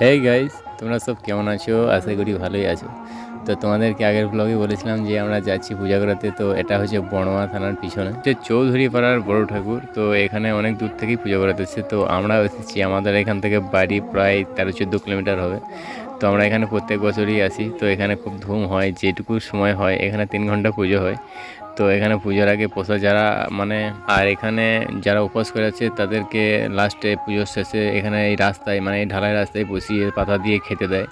Hey guys তোমরা সব কেমন আছো? আশা করি ভালোই আছো। তো তোমাদেরকে আগের ব্লগে বলেছিলাম যে আমরা যাচ্ছি পূজা করাতে, তো এটা হচ্ছে বড়মা থানার পিছনে। যে চৌধুরী পাড়ার বড় ঠাকুর, তো এখানে অনেক দূর থেকেই পূজা করাতে তো আমরা এসেছি আমাদের এখান থেকে বাড়ি প্রায় তেরো চোদ্দ কিলোমিটার হবে। তো আমরা এখানে প্রত্যেক বছরই আসি তো এখানে খুব ধুম হয়, যেটুকু সময় হয়, এখানে তিন ঘণ্টা পুজো হয়। তো এখানে পুজোর আগে প্রসাদ যারা মানে আর এখানে যারা উপোস করে আছে, তাদেরকে লাস্টে পুজোর শেষে এখানে এই রাস্তায় মানে এই ঢালাই রাস্তায় বসিয়ে পাতা দিয়ে খেতে দেয়।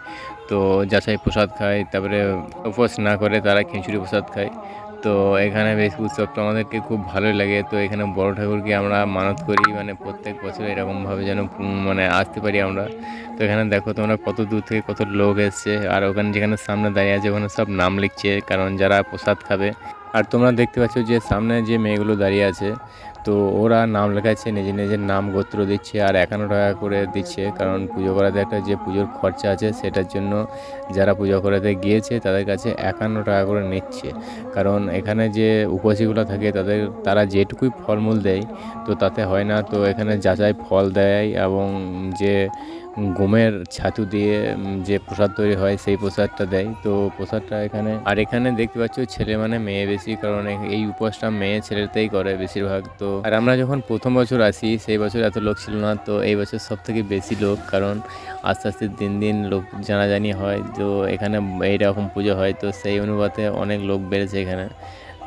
তো যাচাই প্রসাদ খায়, তারপরে উপোস না করে তারা খিচুড়ি প্রসাদ খায়। তো এখানে বেশ উৎসবটা আমাদেরকে খুব ভালো লাগে। তো এখানে বড় ঠাকুরকে আমরা মানত করি মানে প্রত্যেক বছর এরকমভাবে যেন মানে আসতে পারি আমরা। তো এখানে দেখো তোমরা কত দূর থেকে কত লোক এসছে। আর ওখানে যেখানে সামনে দাঁড়িয়ে আছে ওখানে সব নাম লিখছে, কারণ যারা প্রসাদ খাবে। আর তোমরা দেখতে পাচ্ছ যে সামনে যে মেয়েগুলো দাঁড়িয়ে আছে তো ওরা নাম লেখাচ্ছে, নিজে নিজের নাম গোত্র দিচ্ছে আর একান্ন টাকা করে দিচ্ছে। কারণ পুজো করাতে একটা যে পুজোর খরচা আছে সেটার জন্য যারা পুজো করাতে গিয়েছে তাদের কাছে একান্ন টাকা করে নিচ্ছে। কারণ এখানে যে উপসীগুলো থাকে তাদের, তারা যেটুকুই ফলমূল দেয় তো তাতে হয় না। তো এখানে যাচাই ফল দেয় এবং যে গমের ছাতু দিয়ে যে প্রসাদ তৈরি হয় সেই প্রসাদটা দেয়। তো প্রসাদটা এখানে, আর এখানে দেখতে পাচ্ছ ছেলে মানে মেয়ে বেশি, কারণ এই উপোসটা মেয়ে ছেলেতেই করে বেশিরভাগ। তো আর আমরা যখন প্রথম বছর আসি সেই বছর এত লোক ছিল না, তো এই বছর সব থেকে বেশি লোক, কারণ আস্তে আস্তে দিন দিন লোক জানাজানি হয়, তো এখানে এইরকম পুজো হয়, তো সেই অনুপাতে অনেক লোক বেড়েছে এখানে।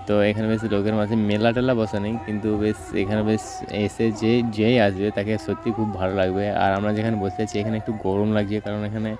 তো এখানে বেশ লোকের মাঝে মেলা টেলা বসা নেই, কিন্তু বেশ এখানে বেশ এসে যে, যেই আসবে, তাকে সত্যি খুব ভালো লাগবে। আর আমরা যেখানে বসে আছি, এখানে একটু গরম লাগছে, কারণ এখানে